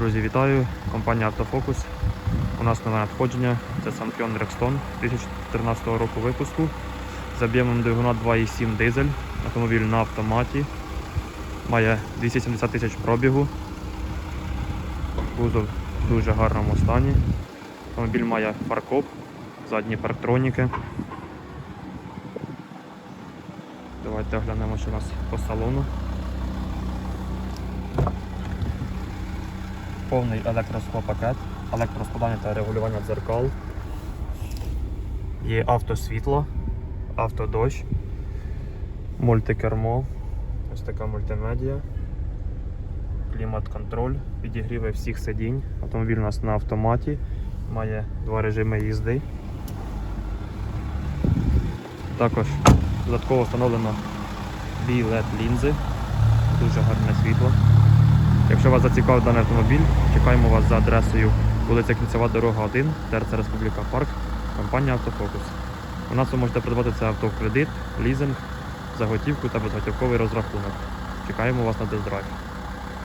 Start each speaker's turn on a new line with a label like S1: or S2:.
S1: Друзі, вітаю! Компанія Автофокус. У нас нове надходження. Це Санкіон Рекстон 2014 року випуску. З об'ємом двигуна 2,7 дизель. Автомобіль на автоматі. Має 270 тисяч пробігу. Кузов в дуже гарному стані. Автомобіль має фаркоп, задні парктроніки. Давайте оглянемо, що у нас по салону. Повний електросклопакет, електроспадання та регулювання дзеркал. Є автосвітло, автодощ, мультикермо, ось така мультимедіа, клімат-контроль, підігріви всіх сидінь. Автомобіль у нас на автоматі, має два режими їзди. Також додатково встановлено LED лінзи, дуже гарне світло. Якщо вас зацікавив даний автомобіль, чекаємо вас за адресою вулиця Кільцева дорога 1, ТРЦ Республіка Парк, компанія Автофокус. У нас ви можете придбати це авто в кредит, лізинг, заготівку та безготівковий розрахунок. Чекаємо вас на тест-драйв.